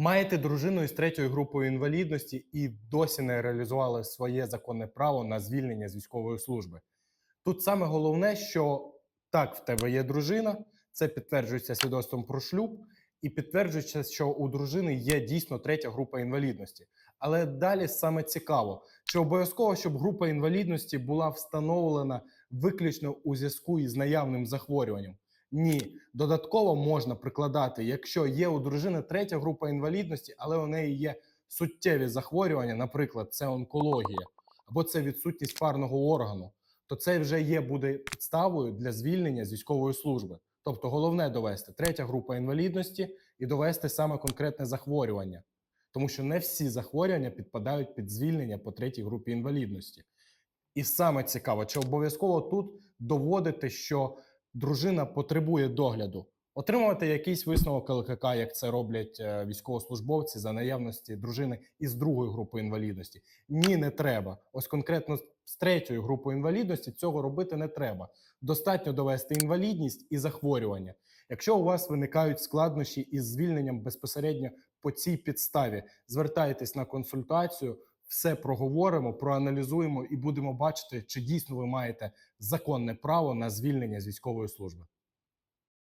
Маєте дружину із третьою групою інвалідності і досі не реалізували своє законне право на звільнення з військової служби. Тут саме головне, що так, в тебе є дружина, це підтверджується свідоцтвом про шлюб, і підтверджується, що у дружини є дійсно третя група інвалідності. Але далі саме цікаво, чи обов'язково, щоб група інвалідності була встановлена виключно у зв'язку із наявним захворюванням. Ні, додатково можна прикладати, якщо є у дружини третя група інвалідності, але у неї є суттєві захворювання, наприклад, це онкологія або це відсутність парного органу, то це вже є буде підставою для звільнення з військової служби. Тобто, головне довести третя група інвалідності і довести саме конкретне захворювання, тому що не всі захворювання підпадають під звільнення по третій групі інвалідності. І саме цікаво, чи обов'язково тут доводити, що дружина потребує догляду, отримувати якийсь висновок ЛКК, як це роблять е, військовослужбовці за наявності дружини із другої групи інвалідності. Ні, не треба. Ось конкретно з третьою групою інвалідності цього робити не треба. Достатньо довести інвалідність і захворювання. Якщо у вас виникають складнощі із звільненням безпосередньо по цій підставі, звертайтесь на консультацію. Все проговоримо, проаналізуємо і будемо бачити, чи дійсно ви маєте законне право на звільнення з військової служби.